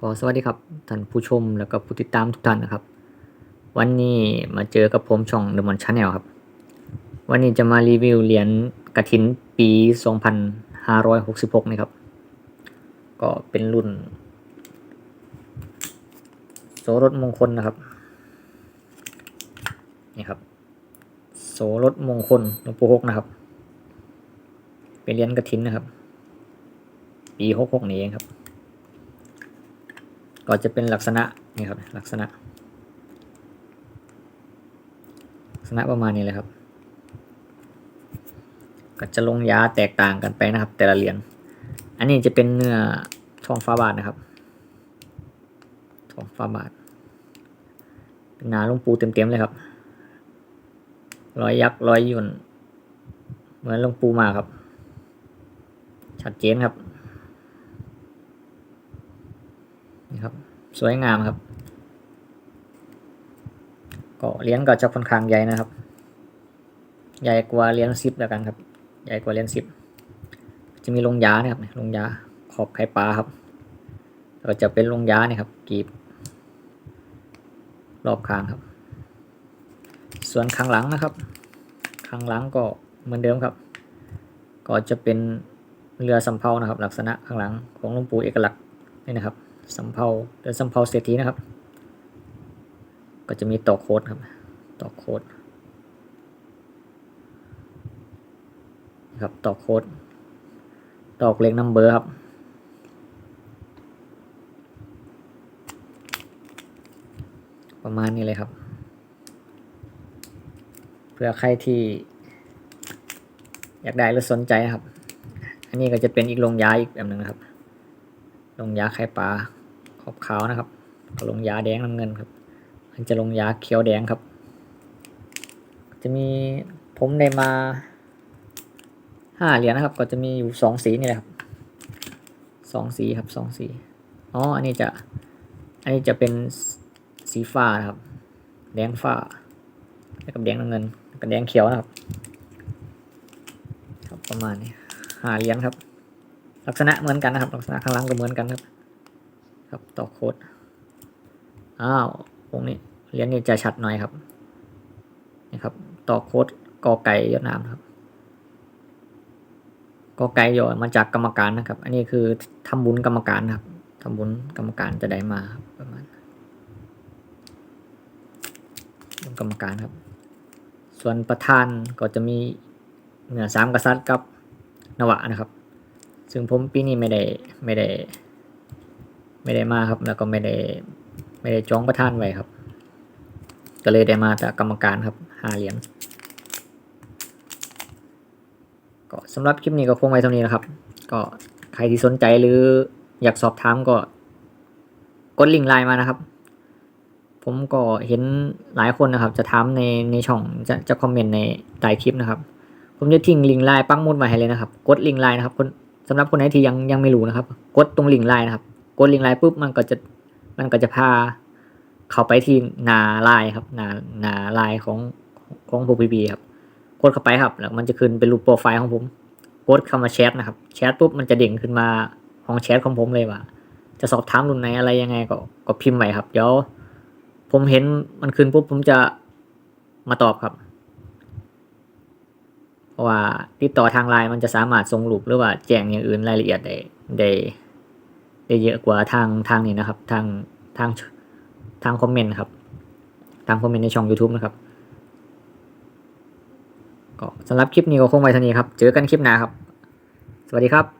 ก็สวัสดีครับท่านผู้ชมแล้วก็ผู้ติดตามทุกท่านนะครับ วันนี้มาเจอกับผมช่อง The Mon Channel ครับ วันนี้จะมารีวิวเหรียญกระถินปี 2566 นะครับ ก็เป็นรุ่น โสรถมงคลนะครับ นี่ครับ โสรถมงคลหลวงปู่หกนะครับ เป็นเหรียญกระถินนะครับ ปี 66 นี้เองครับ ก็จะเป็นลักษณะนี่ครับลักษณะ ลักษณะประมาณนี้เลยครับ ก็จะลงยาแตกต่างกันไปนะครับ แต่ละเหรียญอันนี้จะเป็นเนื้อทองฟ้าบาทนะครับทองฟ้าบาทหนาลงปูเต็มๆเลยครับร้อยยักษ์ร้อยหยุ่น เหมือนลงปูมาครับ ชัดเจนครับ นี่ครับ สวยงามครับ ก็เหรียญก็จะค่อนข้างใหญ่นะครับ ใหญ่กว่าเหรียญซิปแล้วกันครับ ใหญ่กว่าเหรียญซิปจะมีลงยานะครับลงยาขอบไข่ปลาครับก็จะเป็นลงยาเนี่ยครับกีบรอบคางครับ ส่วนข้างหลังนะครับข้างหลังก็เหมือนเดิมครับ ก็จะเป็นเรือสำเภานะครับ ลักษณะข้างหลังของหลวงปู่เอกลักษณ์นี่นะครับ สำเภาเรือสำเภาเศรษฐีนะครับ ก็จะมีต่อโค้ดครับ ต่อโค้ดครับต่อโค้ดตอกเล็กนัมเบอร์ครับ ประมาณนี้เลยครับ เพื่อใครที่ อยากได้หรือสนใจครับ อันนี้ก็จะเป็นอีกลงยาอีกแบบหนึ่งนะครับ ลงยาไข่ปลา อบขาวนะครับก็ลงยาแดงน้ำเงินครับ มันจะลงยาเขียวแดงครับ จะมีผมได้มาห้าเหรียญนะครับ ก็จะมีอยู่สองสีนี่แหละครับสองสีครับสองสีอ๋ออันนี้จะอันนี้จะเป็นสีฟ้านะครับ แดงฟ้าแล้วกับแดงน้ำเงินกับแดงเขียวนะครับ ครับประมาณนี้ห้าเหรียญครับ ลักษณะเหมือนกันนะครับ ลักษณะข้างล่างก็เหมือนกันครับ ครับต่อโค้ดอ้าวตรงนี้เหรียญนี้จะชัดหน่อยครับนี่ครับ ต่อโค้ดกอไก่ยอดน้ำครับกอไก่ย่อมาจากกรรมการนะครับ อันนี้คือทำบุญกรรมการครับทำบุญกรรมการจะได้มาครับประมาณกรรมการครับ ส่วนประธานก็จะมีเหนือสามกษัตริย์กับนวะนะครับ ซึ่งผมปีนี้ไม่ได้ไม่ได้ ไม่ได้มาครับ แล้วก็ไม่ได้ไม่ได้จ้องประธานไว้ครับ ก็เลยได้มาจากกรรมการครับห้าเหรียญก็สำหรับคลิปนี้ก็คงไว้เท่านี้นะครับ ก็ใครที่สนใจหรืออยากสอบถามก็กดลิงก์ไลน์มานะครับ ผมก็เห็นหลายคนนะครับ จะถามในในช่องจะจะคอมเมนต์ในใต้คลิปนะครับ ผมจะทิ้งลิงก์ไลน์ปักหมุดมาให้เลยนะครับ กดลิงก์ไลน์นะครับคนสำหรับคนไหนที่ยังยังไม่รู้นะครับ กดตรงลิงก์ไลน์นะครับ กดลิงก์ไลน์ปุ๊บมันก็จะมันก็จะพาเข้าไปที่หน้าไลน์ครับหน้าหน้าไลน์ของของพวกพีบีครับกดเข้าไปครับ แล้วมันจะขึ้นเป็นรูปโปรไฟล์ของผมกดเข้ามาแชทนะครับแชทปุ๊บมันจะเด้งขึ้นมาห้องแชทของผมเลยว่า จะสอบถามรุ่นไหนอะไรยังไงก็ก็พิมพ์ไว้ครับเดี๋ยวผมเห็นมันขึ้นปุ๊บผมจะมาตอบครับเพราะว่าติดต่อทางไลน์มันจะสามารถส่งรูปหรือว่าแจ้งอย่างอื่นรายละเอียดได้ได้ ได้เยอะกว่าทางทางนี้นะครับ ทางทางทางคอมเมนต์ครับ ทางคอมเมนต์ในช่อง YouTube นะครับก็สำหรับคลิปนี้ก็คงไว้เท่านี้ครับ เจอกันคลิปหน้าครับ สวัสดีครับ